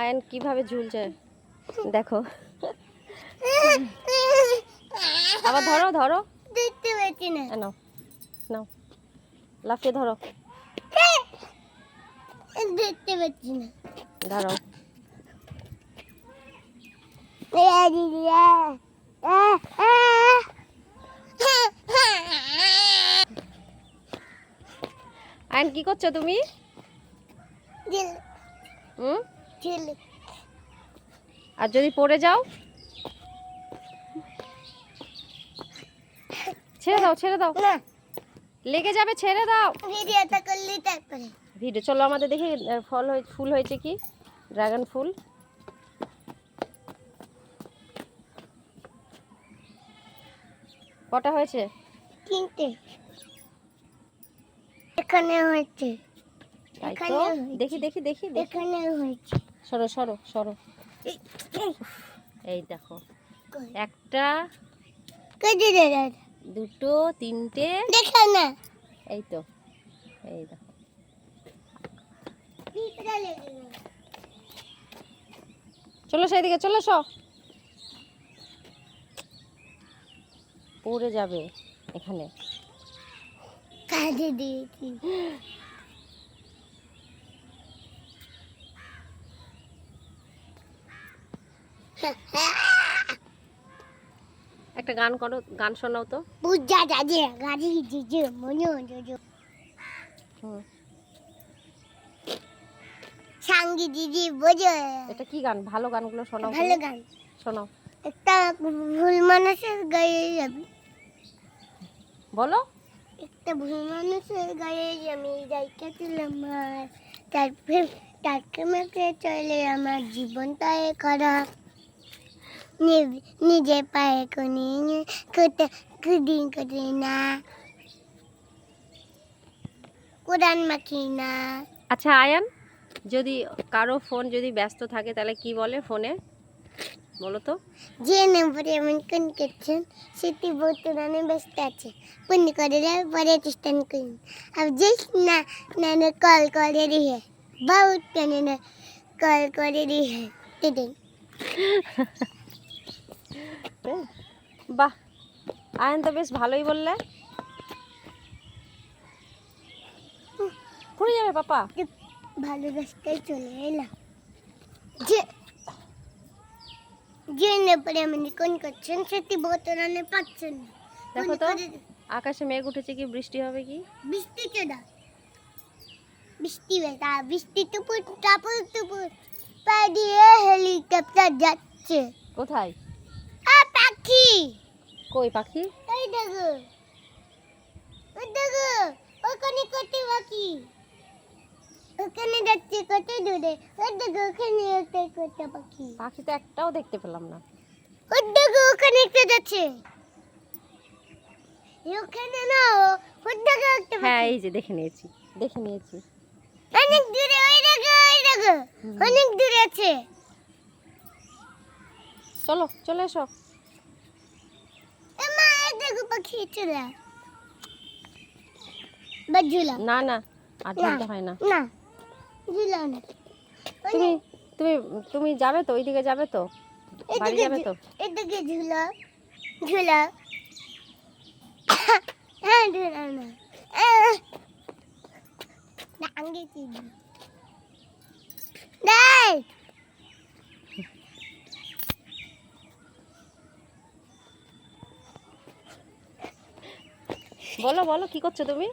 Ion কীভাবে ঝুলছে? দেখো। আবার ধরো ধরো। দেখতে পাচ্ছি না। নাও নাও। লাফিয়ে ধরো। দেখতে পাচ্ছি না। ধরো। আয়ন কি করছ তুমি? হুম? আর যদি পড়ে যাও? ছেড়ে দাও ছেড়ে দাও। না। লেগে যাবে ছেড়ে দাও। ভিডিওটা করলি তারপরে। ভিডিও চলো আমাদের দেখি ফল হয়ে ফুল হয়েছে কি? ড্রাগন ফুল। কটা হয়েছে? তিনটে। এখানে হয়েছে। দেখি দেখি দেখি এখানে হয়েছে। সরো সরো সরো। এই দেখো। একটা, দুটো, তিনটে। এই তো। এই দেখো। চলো সেইদিকে, চলো সো। পড়ে যাবে এখানে। একটা গান করো গান শোনাও তো। বুঝা যাজে গাড়ি জিজে মনে জোজো। সঙ্গী দিদি বোঝো। এটা কি গান? ভালো গানগুলো শোনাও ভালো গান। শোনাও। একটা ভুল মানুষের গায়ে যাবি বলো। একটা ভুল মানুষের গায়ে আমি যাইতেছিলাম আর। তারপর তাকে মেখে চলে আমার জীবনটাই খারাপ। নিজে পায়ে কোনি কোটা কুদিন করি না। কোরআন মাখি না আচ্ছা আয়ান যদি কারও ফোন যদি ব্যস্ত থাকে তাহলে কি বলে ফোনে? বলো তো। যে নম্বরে এমন কোন করছেন সেটি বর্তমানে ব্যস্ত আছে। পূর্ণ করে পরে চেষ্টান করুন আর যে না না কল করে রিহে। বহুত কেন কল করে রিহে। দিদিন বাহ আয়ন তো বেশ ভালোই বললে। পড়ে যাবে পাপা? ভালো রাস্তায় চলে এলাম। যে কোন করছেন সেটি পাচ্ছেন দেখো তো আকাশে মেঘ উঠেছে কি বৃষ্টি হবে কি? বৃষ্টি চোদা বৃষ্টি বেটা বৃষ্টি টুপুর টাপুর টুপুর। পা দিয়ে হেলিকপ্টার যাচ্ছে। কোথায়? পাখি। কই পাখি? ওই দেখো। ওই দেখো ওখানে কত পাখি। ওখানে যাচ্ছে কত দূরে। ওই দেখো ওখানে একটা কত পাখি। পাখি তো একটাও দেখতে পেলাম না। ওই দেখো ওখানে একটা যাচ্ছে। ওখানে না ওই দেখো একটা হ্যাঁ এই যে দেখে নিয়েছি দেখে নিয়েছি। অনেক দূরে ওই দেখো ওই দেখো। অনেক দূরে আছে। চলো চলে এসো এমা এই দেখো পাখি চলে বা ঝুলা না না আর ঝুলতে হয় না। তুমি তুমি তুমি যাবে তো? ওইদিকে যাবে তো? বাড়ি যাবে তো? এদিকে ঝুলা ঝুলা হ্যাঁ ঝুলা না। আহ! চিনি দেখ! বলো বলো কি করছ তুমি?